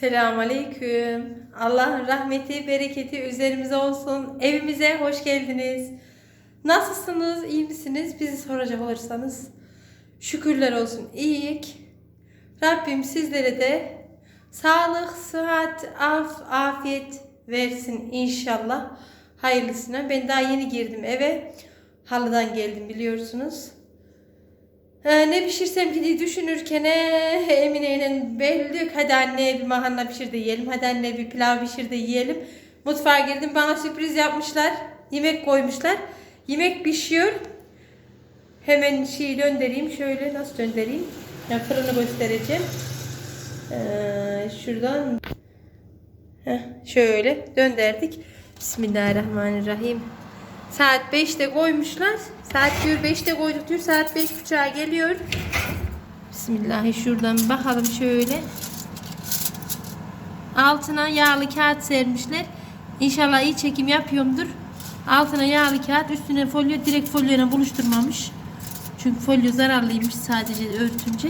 Selamun Aleyküm. Allah'ın rahmeti, bereketi üzerimize olsun. Evimize hoş geldiniz. Nasılsınız? iyi misiniz? Bizi soracak olursanız. Şükürler olsun. İyiyik. Rabbim sizlere de sağlık, sıhhat, af, afiyet versin inşallah. Hayırlısına. Ben daha yeni girdim eve. Halıdan geldim biliyorsunuz. Ee, ne pişirsem ki diye düşünürken ee, Emine ile belli hadi anne bir makarna pişir de yiyelim. Hadi anne bir pilav pişir de yiyelim. Mutfağa girdim bana sürpriz yapmışlar. Yemek koymuşlar. Yemek pişiyor. Hemen şeyi döndüreyim. Şöyle nasıl döndüreyim? Ya fırını göstereceğim. Ee, şuradan Heh, şöyle döndürdük. Bismillahirrahmanirrahim. Saat 5'te koymuşlar. Saat diyor 5'te koyduk diyor. Saat 5.30'a geliyor. Bismillah şuradan bakalım şöyle. Altına yağlı kağıt sermişler. İnşallah iyi çekim yapıyorumdur. Altına yağlı kağıt, üstüne folyo direkt folyoyla buluşturmamış. Çünkü folyo zararlıymış sadece örtünce.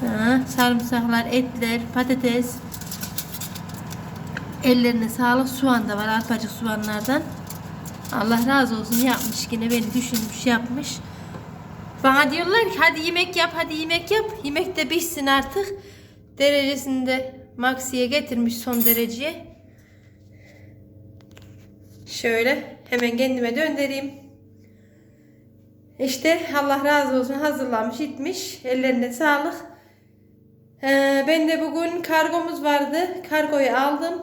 Ha, sarımsaklar, etler, patates. Ellerine sağlık. Soğan da var. Arpacık soğanlardan. Allah razı olsun yapmış yine beni düşünmüş yapmış. Bana diyorlar ki hadi yemek yap hadi yemek yap. Yemek de pişsin artık. Derecesini de maksiye getirmiş son dereceye. Şöyle hemen kendime döndüreyim. İşte Allah razı olsun hazırlamış gitmiş. Ellerine sağlık. Ee, ben de bugün kargomuz vardı. Kargoyu aldım.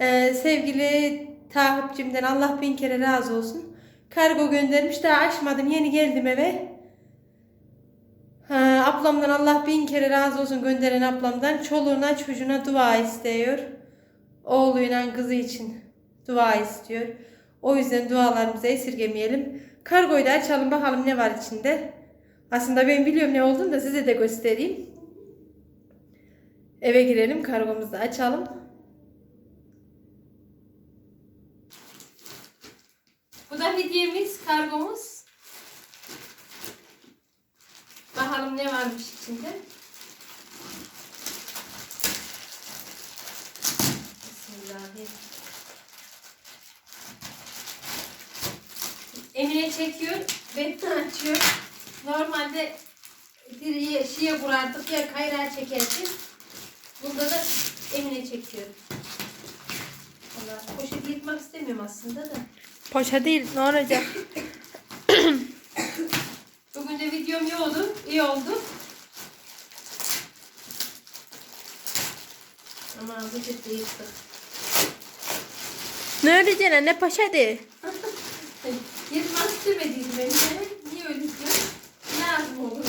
Ee, sevgili takipçimden Allah bin kere razı olsun. Kargo göndermiş daha açmadım. Yeni geldim eve. Ha, ablamdan Allah bin kere razı olsun gönderen ablamdan. Çoluğuna çocuğuna dua istiyor. Oğluyla kızı için dua istiyor. O yüzden dualarımızı esirgemeyelim. Kargoyu da açalım bakalım ne var içinde. Aslında ben biliyorum ne olduğunu da size de göstereyim. Eve girelim kargomuzu da açalım. Da hediyemiz, kargomuz. Bakalım ne varmış içinde. Bismillahirrahmanirrahim. Emine çekiyor, ben açıyor. Normalde bir şeye vurardık ya kayrağı çekerdik. Bunda da Emine çekiyor. Allah poşeti yırtmak istemiyorum aslında da. Poşa değil ne olacak? Bugün de videom iyi oldu. iyi oldu. Ama poşeti yırttık. Ne öleceksin ne poşa değil. Yırtmak istemediydim ben de. Niye öyle diyorum? Lazım olur.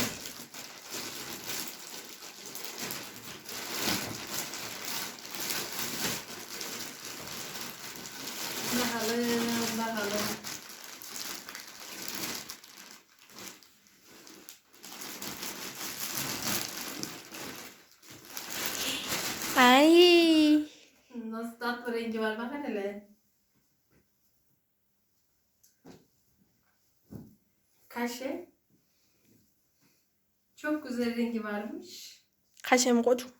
Bakalım, bakalım. Ay. Nasıl tatlı rengi var bak hele. Kaşe. Çok güzel rengi varmış. Kaşem koçum.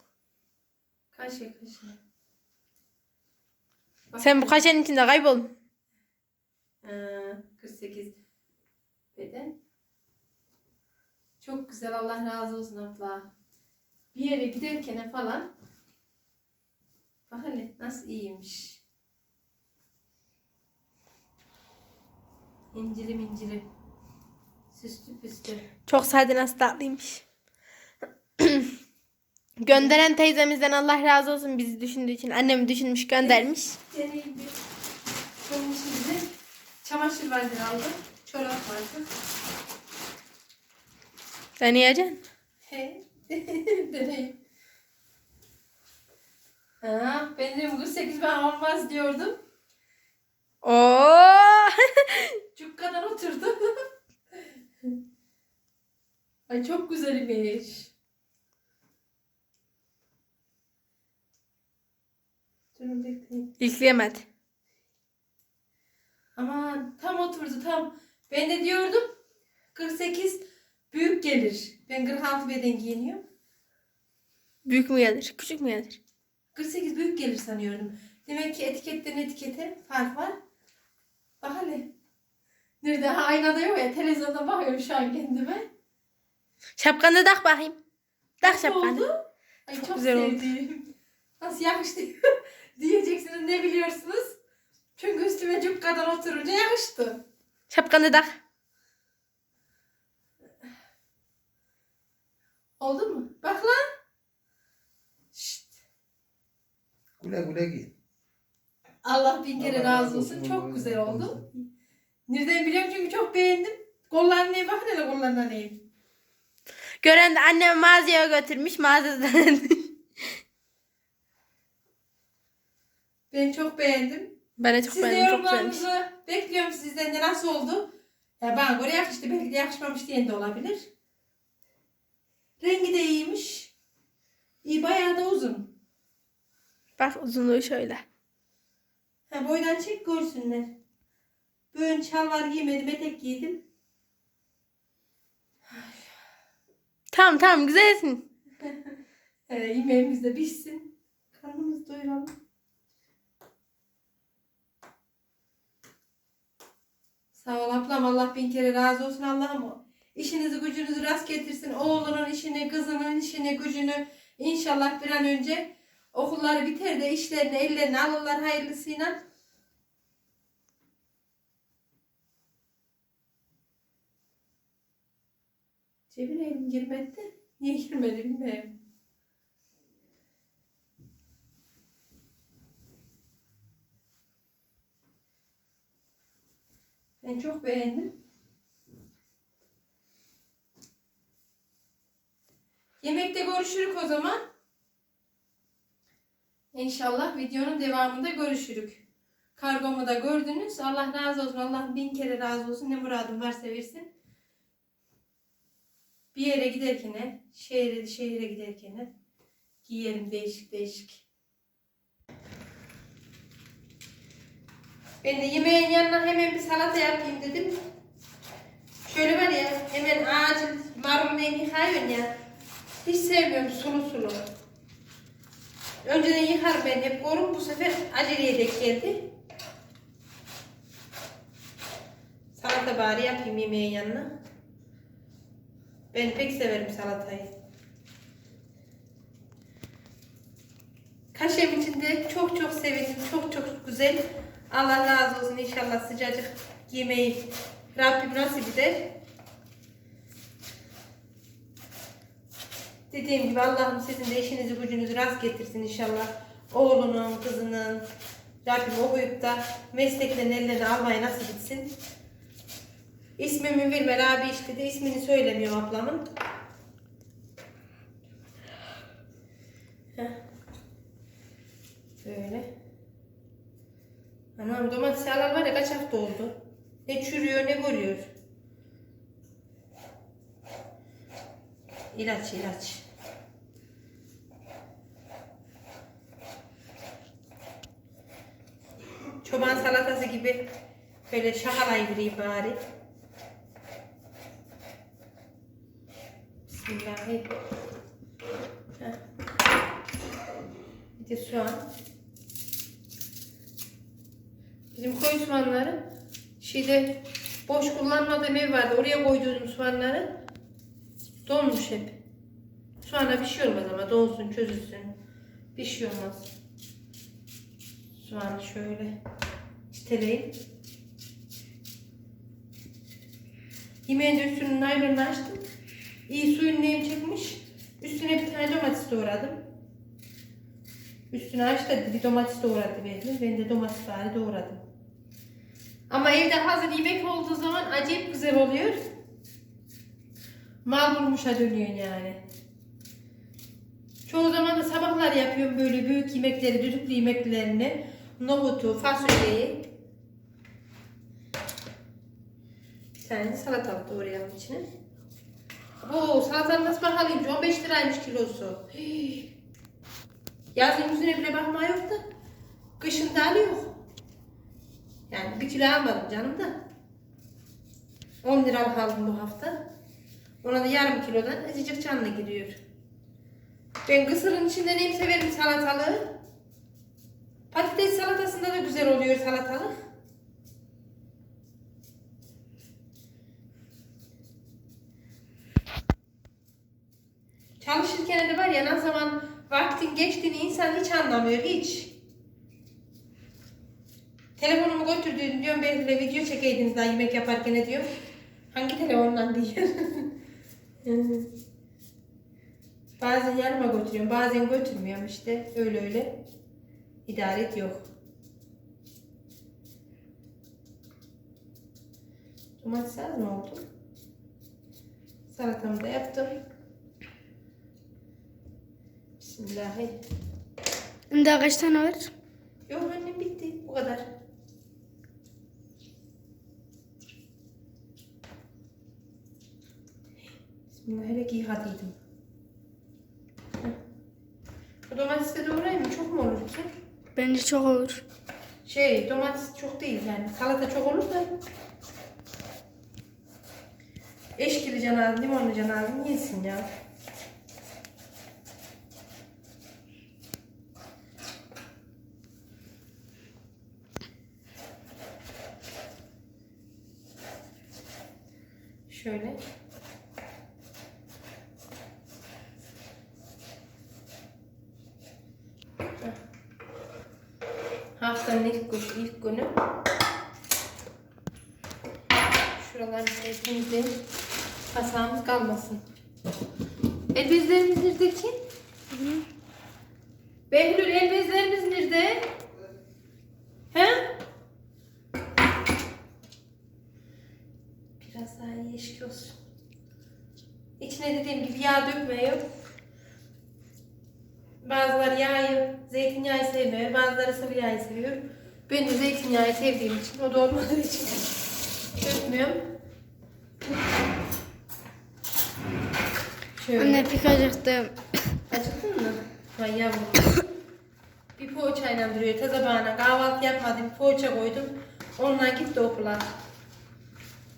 Kaşe kaşe. Bak Sen bu kaşenin içinde kaybol. Ee, 48 beden. Çok güzel Allah razı olsun abla. Bir yere giderken falan bak hele nasıl iyiymiş. İncirim incirim. Süslü püslü. Çok sade nasıl tatlıymış. Gönderen teyzemizden Allah razı olsun bizi düşündüğü için. Annemi düşünmüş göndermiş. Deneyim bir. Bunun içinde çamaşır vardır aldım. Çorap vardı. Deneyeceksin. He. Deneyim. Ha, ben de bugün 8 ben olmaz diyordum. Oo. Cukkadan oturdu. Ay çok güzelmiş. Durun bekleyin. Yükleyemedi. Aman tam oturdu tam. Ben de diyordum 48 büyük gelir. Ben 46 beden giyiniyorum. Büyük mü gelir? Küçük mü gelir? 48 büyük gelir sanıyordum. Demek ki etiketten etikete fark var. Bak hele. Nerede? Ha, aynada yok ya. Televizyonda bakıyorum şu an kendime. Şapkanı tak bakayım. Tak Nasıl şapkanı. oldu? Ay çok, Çok güzel oldu. Nasıl yakıştı diyeceksiniz ne biliyorsunuz? Çünkü üstüme cukkadan oturunca yakıştı. Şapkanı tak. Oldu mu? Bak lan. Güle güle giy. Allah bin kere Allah razı olsun. olsun. Çok güzel oldu. Nereden biliyorum çünkü çok beğendim. Kollarına iyi bak hele kollarına iyi. Gören de annem mağazaya götürmüş mağazadan. Ben çok beğendim. ben de çok Siz beğendim. Çok güzelmiş. yorumlarınızı bekliyorum sizden de nasıl oldu? Ya bana göre yakıştı. Belki de yakışmamış diyen de olabilir. Rengi de iyiymiş. İyi bayağı da uzun. Bak uzunluğu şöyle. Ha, boydan çek görsünler. Bugün şalvar giymedim, etek giydim. Tamam tamam güzelsin. Ee, yemeğimiz de pişsin. Karnımızı doyuralım. Sağ ol ablam. Allah bin kere razı olsun Allah'ım. İşinizi gücünüzü rast getirsin. Oğlunun işini, kızının işini, gücünü inşallah bir an önce okulları biter de işlerini ellerine alırlar hayırlısıyla. Cebine elim girmedi de. Niye girmedi bilmiyorum. Ben çok beğendim. Yemekte görüşürük o zaman. İnşallah videonun devamında görüşürük. Kargomu da gördünüz. Allah razı olsun. Allah bin kere razı olsun. Ne muradım varsa versin. Bir yere giderken, şehre şehre giderken giyerim değişik değişik. Ben de yemeğin yanına hemen bir salata yapayım dedim. Şöyle var ya hemen ağacın marulunu yıkayın ya. Hiç sevmiyorum sulu sulu. Önceden yıkarım ben hep korum bu sefer aceleye dek geldi. Salata bari yapayım yemeğin yanına. Ben pek severim salatayı. Kaşem içinde çok çok sevindim. Çok çok güzel. Allah razı olsun inşallah sıcacık yemeği Rabbim nasip eder. Dediğim gibi Allah'ım sizin de işinizi gücünüzü rast getirsin inşallah. Oğlunun, kızının Rabbim okuyup da mesleklerini ellerine almayı nasip etsin. İsmimi Vilmer abi işte de ismini söylemiyorum ablamın. Heh. Böyle. Anam domates alan var ya kaç hafta oldu. Ne çürüyor ne görüyor. İlaç ilaç. Çoban salatası gibi böyle şahalayıvereyim bari. Bismillahirrahmanirrahim. Heh. Bir de soğan. Bizim koyu soğanları şeyde boş kullanmadığım ev vardı. Oraya koyduğum soğanları donmuş hep. Soğana bir şey olmaz ama donsun çözülsün. Bir şey olmaz. Soğanı şöyle çiteleyip Yemeğin üstünün naylonunu açtım. İyi suyun neyim çıkmış. Üstüne bir tane domates doğradım. Üstüne aç da bir domates doğradı belli. Ben de domates bari doğradım. Ama evde hazır yemek olduğu zaman acayip güzel oluyor. Mal bulmuşa dönüyor yani. Çoğu zaman da sabahlar yapıyorum böyle büyük yemekleri, düdüklü yemeklerini. Nohutu, fasulyeyi. Bir tane salatalık doğrayalım içine. Bu salatanın nasıl pahalıymış? 15 liraymış kilosu. Yazın yüzüne bile bakma yok da. Kışın da yok. Yani bir kilo almadım canım da. 10 liralık aldım bu hafta. Ona da yarım kilodan azıcık canlı giriyor. Ben kısırın içinde neyim severim salatalığı. Patates salatasında da güzel oluyor salatalık. Çalışırken de var ya ne zaman vaktin geçtiğini insan hiç anlamıyor hiç. Telefonumu götürdüm diyorum de video çekeydiniz daha yemek yaparken ne diyorum. Hangi telefondan diyor. bazen yanıma götürüyorum bazen götürmüyorum işte öyle öyle. İdare et yok. Domates az mı oldu? Salatamı da yaptım. Bismillahirrahmanirrahim. Daha kaç tane var? Yok annem bitti. Bu kadar. Bismillah hele ki hadiydim. Bu domatesi de doğrayayım mı? Çok mu olur ki? Bence çok olur. Şey domates çok değil yani. Salata çok olur da. Eşkili canavim, limonlu canavim yesin ya. Şöyle. Haftanın ilk, gün, ilk günü. Şuraları şöyle temizleyin. Pasağımız kalmasın. El bezlerimiz nerede ki? Behlül el bezlerimiz nerede? He? Biraz daha yeşil olsun. İçine dediğim gibi yağ dökmüyor. Bazıları yağı, zeytinyağı sevmiyor. Bazıları sıvı yağı seviyor. Ben de zeytinyağı sevdiğim için, o da olmadığı için dökmüyorum. Şöyle. Anne pek acıktım. Acıktın mı? Vay yavrum. bir poğaçayla duruyor. Taze bana kahvaltı yapmadım. Poğaça koydum. Ondan gitti okula.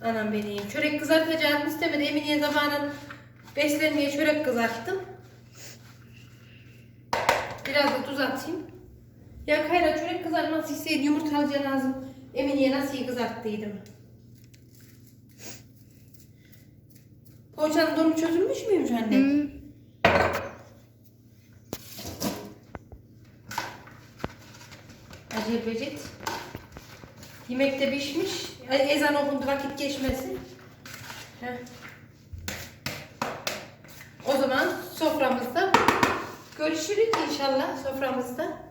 Anam benim. Çörek kızartacağım istemedi. Eminiye zamanın beslenmeye çörek kızarttım. Biraz da tuz atayım. Ya Kayra çörek kızartması isteydi. Yumurtalı lazım. Eminiye nasıl iyi kızarttıydım. Poğaçanın donu çözülmüş müymüş anne? Hmm. Acı becet. Yemek de pişmiş. Ezan okundu vakit geçmesin. Heh. O zaman soframızda görüşürüz inşallah soframızda.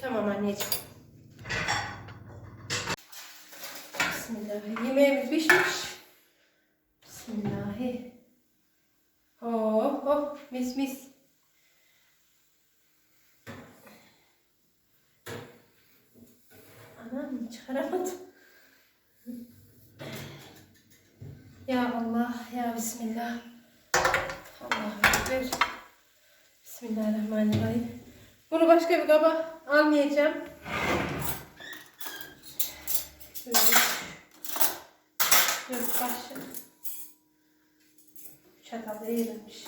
Tamam anneciğim. Bismillah. Yemeğimiz pişmiş. Bismillah. Oh oh mis mis. Anam çıkaramadım. Ya Allah, ya Bismillah. Allahu Ekber. Bismillahirrahmanirrahim. Bunu başka bir kaba almayacağım. Dört kaşık. Çatal eğrilmiş.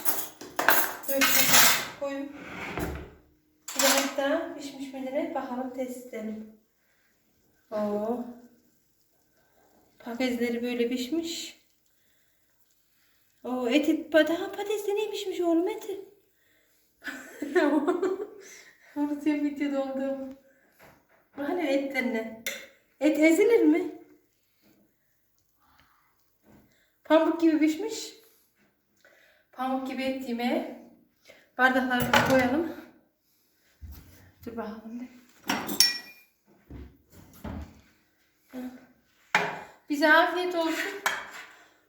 Dört çatal koyup bir hatta pişmiş midir bakalım test edelim. Oo. Patatesleri böyle pişmiş. Oo eti daha patates de ne pişmiş oğlum eti? Onu diye videoda olduğum. Hani etlerine. Et ezilir mi? Pamuk gibi pişmiş. Pamuk gibi et yemeğe. Bardaklarımızı koyalım. Dur bakalım bir. Bize afiyet olsun.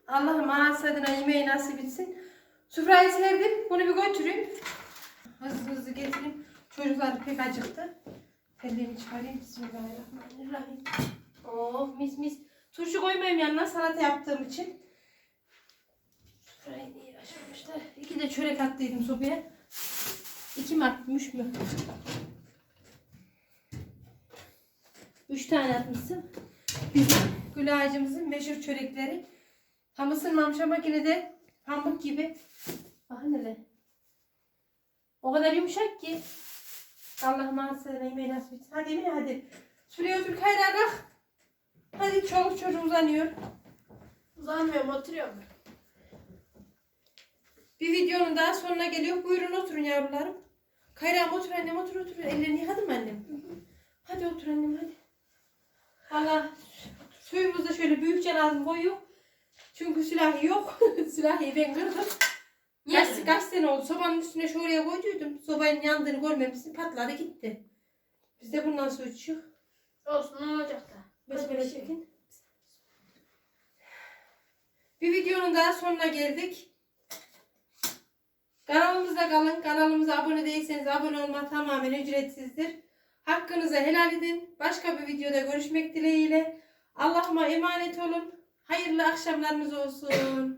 Allah'ım ağız tadına yemeği nasip etsin. Sufrayı serdim. Bunu bir götürün. Hızlı hızlı getirin. Çocuklar pek acıktı. Ellerimi çıkarayım. Bismillahirrahmanirrahim. Oh mis mis. Turşu koymayayım yanına salata yaptığım için. Sufrayı niye açmamışlar? İki de çörek attıydım sobaya. İki mi atmış mı? Üç tane atmışsın. Bizim gül meşhur çörekleri. Tam ısınmamış ama yine de pamuk gibi Bak hele. O kadar yumuşak ki. Allah'ım ağzına yemeği nasip etsin. Hadi yemeğe hadi. Şuraya otur Kayra kalk. Hadi çoluk çocuğu uzanıyor. Uzanmıyorum oturuyorum. Bir videonun daha sonuna geliyor. Buyurun oturun yavrularım. Kayra otur annem otur otur. Ellerini yıkadın mı annem? Hadi otur annem hadi. Allah suyumuzu da şöyle büyükçe lazım koyuyor. Çünkü silahı yok. silahı ben kırdım. Kaç, kaç sene oldu. Sobanın üstüne şuraya koyduydum. Sobanın yandığını görmemişsin. Patladı gitti. Biz de bundan su içiyor. Olsun ne olacak da. Besmele çekin. Bir videonun daha sonuna geldik. Kanalımızda kalın. Kanalımıza abone değilseniz abone olmak tamamen ücretsizdir. Hakkınızı helal edin. Başka bir videoda görüşmek dileğiyle. Allah'ıma emanet olun. Hayırlı akşamlarınız olsun.